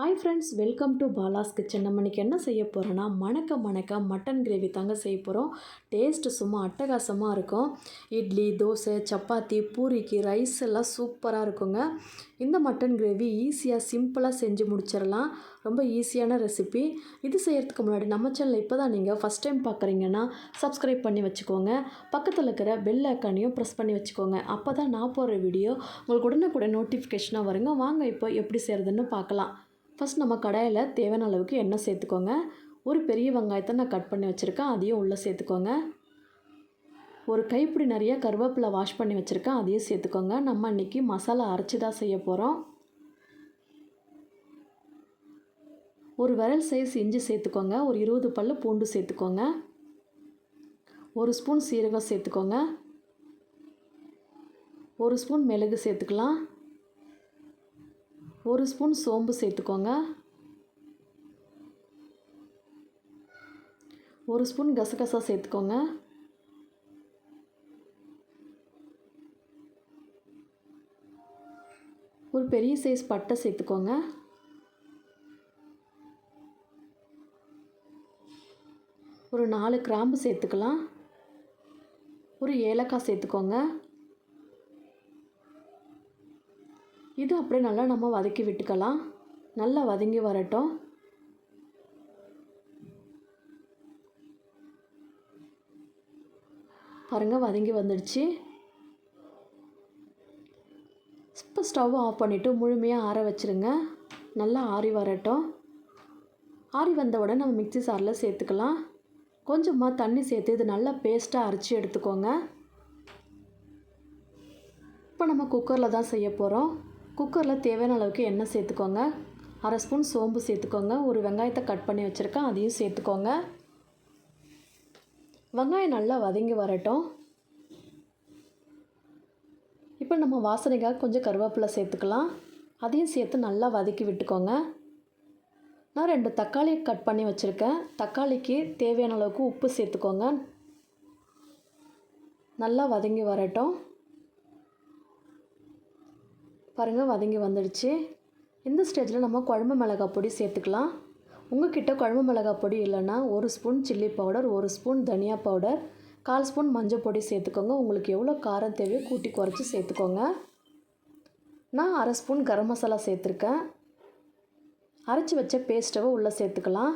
Hi friends welcome to Bala's kitchen நம்ம இன்றைக்கி என்ன செய்ய போகிறோன்னா மணக்க மணக்க மட்டன் கிரேவி தாங்க செய்ய போகிறோம் டேஸ்ட்டு சும்மா அட்டகாசமாக இருக்கும். இட்லி தோசை சப்பாத்தி பூரிக்கு ரைஸ் எல்லாம் சூப்பராக இருக்குங்க. இந்த மட்டன் கிரேவி ஈஸியாக சிம்பிளாக செஞ்சு முடிச்சிடலாம். ரொம்ப ஈஸியான ரெசிபி இது செய்கிறதுக்கு முன்னாடி நம்ம சேனல் இப்போ தான் நீங்கள் ஃபஸ்ட் டைம் பார்க்குறீங்கன்னா சப்ஸ்கிரைப் பண்ணி வச்சுக்கோங்க. பக்கத்தில் இருக்கிற பெல் ஐக்கானையும் ப்ரெஸ் பண்ணி வச்சுக்கோங்க. அப்போ தான் நான் போடுற வீடியோ உங்களுக்கு உடனே நோட்டிஃபிகேஷனாக வருங்க. வாங்க இப்போ எப்படி செய்கிறதுன்னு பார்க்கலாம். ஃபஸ்ட் நம்ம கடாயில் தேவையான அளவுக்கு எண்ணெய் சேர்த்துக்கோங்க. ஒரு பெரிய வெங்காயத்தை நான் கட் பண்ணி வச்சுருக்கேன். அதையும் உள்ளே சேர்த்துக்கோங்க. ஒரு கைப்பிடி நிறைய கருவேப்பிலை வாஷ் பண்ணி வச்சுருக்கேன். அதையும் சேர்த்துக்கோங்க. நம்ம இன்றைக்கி மசாலா அரைச்சி தான் செய்ய போகிறோம் ஒரு விரல் சைஸ் இஞ்சி சேர்த்துக்கோங்க. ஒரு இருபது பல் பூண்டு சேர்த்துக்கோங்க. ஒரு ஸ்பூன் சீரகம் சேர்த்துக்கோங்க. ஒரு ஸ்பூன் மிளகு சேர்த்துக்கலாம். ஒரு ஸ்பூன் சோம்பு சேர்த்துக்கோங்க. ஒரு ஸ்பூன் கசகசா சேர்த்துக்கோங்க. ஒரு பெரிய சைஸ் பட்டை சேர்த்துக்கோங்க. ஒரு நாலு கிராம்பு சேர்த்துக்கலாம். ஒரு ஏலக்காய் சேர்த்துக்கோங்க. இது அப்படியே நல்லா நம்ம வதக்கி விட்டுக்கலாம். நல்லா வதங்கி வரட்டும். பாருங்கள் வதங்கி வந்துடுச்சு. இப்போ ஸ்டவ் ஆஃப் பண்ணிவிட்டு முழுமையாக ஆற வச்சுருங்க. நல்லா ஆறி வரட்டும். ஆறி வந்த நம்ம மிக்சி சாரில் சேர்த்துக்கலாம். கொஞ்சமாக தண்ணி சேர்த்து இது நல்லா பேஸ்ட்டாக அரைச்சி எடுத்துக்கோங்க. இப்போ நம்ம குக்கரில் தான் செய்ய போகிறோம் குக்கரில் தேவையான அளவுக்கு எண்ணெய் சேர்த்துக்கோங்க. அரை ஸ்பூன் சோம்பு சேர்த்துக்கோங்க. ஒரு வெங்காயத்தை கட் பண்ணி வச்சுருக்கேன் அதையும் சேர்த்துக்கோங்க. வெங்காயம் நல்லா வதங்கி வரட்டும். இப்போ நம்ம வாசனைக்காக கொஞ்சம் கருவேப்பிலை சேர்த்துக்கலாம். அதையும் சேர்த்து நல்லா வதக்கி விட்டுக்கோங்க. நான் ரெண்டு தக்காளி கட் பண்ணி வச்சுருக்கேன். தக்காளிக்கு தேவையான அளவுக்கு உப்பு சேர்த்துக்கோங்க. நல்லா வதங்கி வரட்டும். பாருங்கள் வதங்கி வந்துடுச்சு. இந்த ஸ்டேஜில் நம்ம குழம்பு மிளகாய் பொடி சேர்த்துக்கலாம். உங்ககிட்ட குழம்பு மிளகாய் பொடி இல்லைன்னா ஒரு ஸ்பூன் சில்லி பவுடர் ஒரு ஸ்பூன் தனியா பவுடர் கால் ஸ்பூன் மஞ்சள் பொடி சேர்த்துக்கோங்க. உங்களுக்கு எவ்வளோ காரம் தேவையோ கூட்டி குறைச்சி சேர்த்துக்கோங்க. நான் அரை ஸ்பூன் கரம் மசாலா சேர்த்துருக்கேன். அரைச்சி வச்ச பேஸ்ட்டவை உள்ளே சேர்த்துக்கலாம்.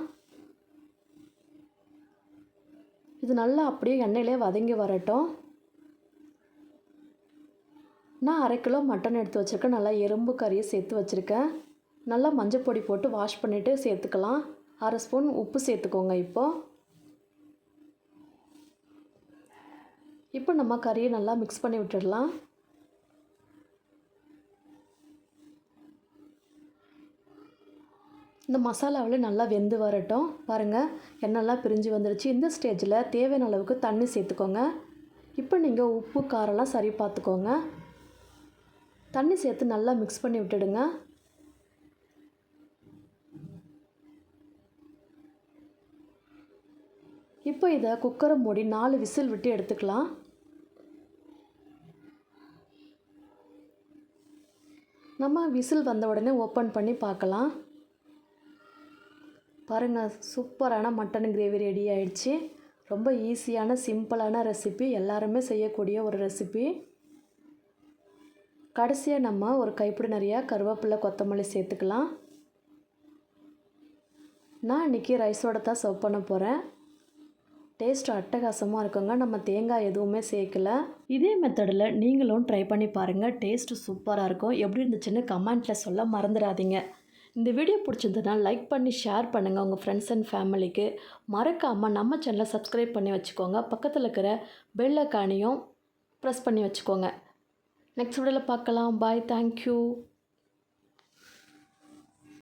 இது நல்லா அப்படியே எண்ணெயிலே வதங்கி வரட்டும். நான் அரை கிலோ மட்டன் எடுத்து வச்சுருக்கேன். நல்லா எறும்பு கறியை சேர்த்து வச்சுருக்கேன். நல்லா மஞ்சள் பொடி போட்டு வாஷ் பண்ணிவிட்டு சேர்த்துக்கலாம். அரை ஸ்பூன் உப்பு சேர்த்துக்கோங்க இப்போது இப்போ நம்ம கறியை நல்லா மிக்ஸ் பண்ணி விட்டுடலாம். இந்த மசாலாவில் நல்லா வெந்து வரட்டும். பாருங்கள் எண்ணெய்லாம் பிரிஞ்சு வந்துடுச்சு இந்த ஸ்டேஜில் தேவையான அளவுக்கு தண்ணி சேர்த்துக்கோங்க. இப்போ நீங்கள் உப்பு காரெல்லாம் சரி பார்த்துக்கோங்க. தண்ணி சேர்த்து நல்லா மிக்ஸ் பண்ணி விட்டுடுங்க. இப்போ இதை குக்கரை மூடி நாலு விசில் விட்டு எடுத்துக்கலாம். நம்ம விசில் வந்த உடனே ஓப்பன் பண்ணி பார்க்கலாம். பாருங்கள் சூப்பரான மட்டன் கிரேவி ரெடி ஆயிடுச்சு. ரொம்ப ஈஸியான சிம்பிளான ரெசிபி எல்லாருமே செய்யக்கூடிய ஒரு ரெசிபி கடைசியாக நம்ம ஒரு கைப்பிடி நிறையா கருவேப்பிலை கொத்தமல்லி சேர்த்துக்கலாம். நான் இன்றைக்கி ரைஸோட தான் சர்வ் பண்ண போகிறேன் டேஸ்ட் அட்டகாசமாக இருக்குங்க. நம்ம தேங்காய் எதுவுமே சேர்க்கல. இதே மெத்தடில் நீங்களும் ட்ரை பண்ணி பாருங்கள் டேஸ்ட்டு சூப்பராக இருக்கும். எப்படி இருந்துச்சுன்னு கமெண்ட்டில் சொல்ல மறந்துடாதீங்க. இந்த வீடியோ பிடிச்சிருந்ததுன்னா லைக் பண்ணி ஷேர் பண்ணுங்கள் உங்கள் ஃப்ரெண்ட்ஸ் அண்ட் ஃபேமிலிக்கு மறக்காமல் நம்ம சேனலை சப்ஸ்கிரைப் பண்ணி வச்சுக்கோங்க. பக்கத்தில் இருக்கிற பெல்லைக்கானையும் ப்ரெஸ் பண்ணி வச்சுக்கோங்க. நெக்ஸ்ட் வீடியோவில் பார்க்கலாம். Bye thank you